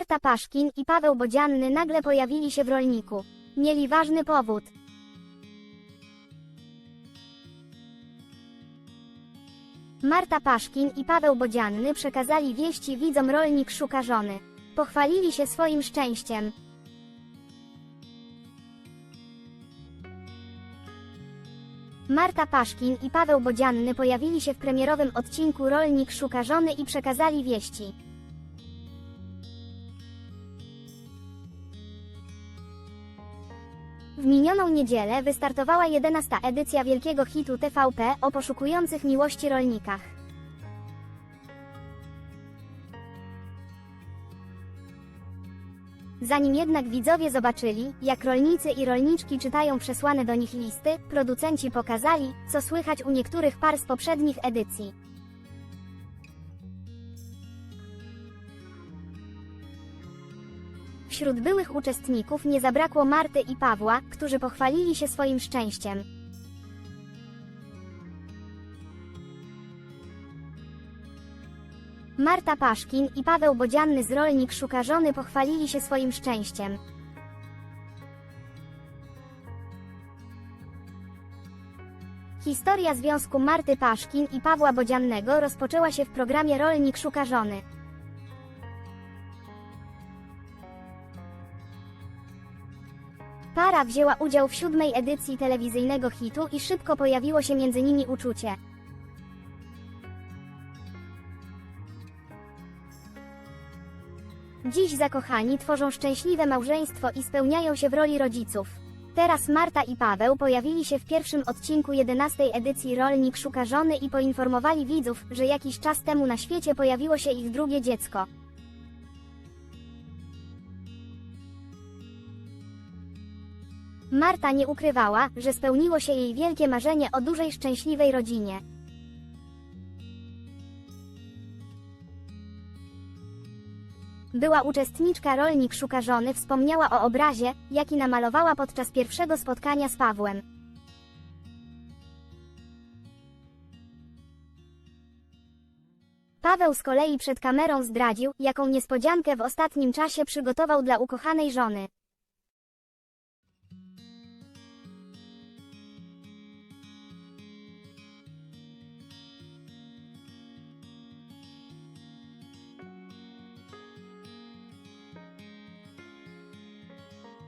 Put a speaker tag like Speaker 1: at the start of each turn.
Speaker 1: Marta Paszkin i Paweł Bodzianny nagle pojawili się w rolniku. Mieli ważny powód. Marta Paszkin i Paweł Bodzianny przekazali wieści widzom rolnik szuka żony. Pochwalili się swoim szczęściem. Marta Paszkin i Paweł Bodzianny pojawili się w premierowym odcinku Rolnik szuka żony i przekazali wieści. W minioną niedzielę wystartowała 11. edycja wielkiego hitu TVP o poszukujących miłości rolnikach. Zanim jednak widzowie zobaczyli, jak rolnicy i rolniczki czytają przesłane do nich listy, producenci pokazali, co słychać u niektórych par z poprzednich edycji. Wśród byłych uczestników nie zabrakło Marty i Pawła, którzy pochwalili się swoim szczęściem. Marta Paszkin i Paweł Bodzianny z Rolnik Szuka Żony pochwalili się swoim szczęściem. Historia związku Marty Paszkin i Pawła Bodziannego rozpoczęła się w programie Rolnik Szuka Żony. Para wzięła udział w siódmej edycji telewizyjnego hitu i szybko pojawiło się między nimi uczucie. Dziś zakochani tworzą szczęśliwe małżeństwo i spełniają się w roli rodziców. Teraz Marta i Paweł pojawili się w pierwszym odcinku 11 edycji Rolnik szuka żony i poinformowali widzów, że jakiś czas temu na świecie pojawiło się ich drugie dziecko. Marta nie ukrywała, że spełniło się jej wielkie marzenie o dużej szczęśliwej rodzinie. Była uczestniczka Rolnik Szuka Żony wspomniała o obrazie, jaki namalowała podczas pierwszego spotkania z Pawłem. Paweł z kolei przed kamerą zdradził, jaką niespodziankę w ostatnim czasie przygotował dla ukochanej żony.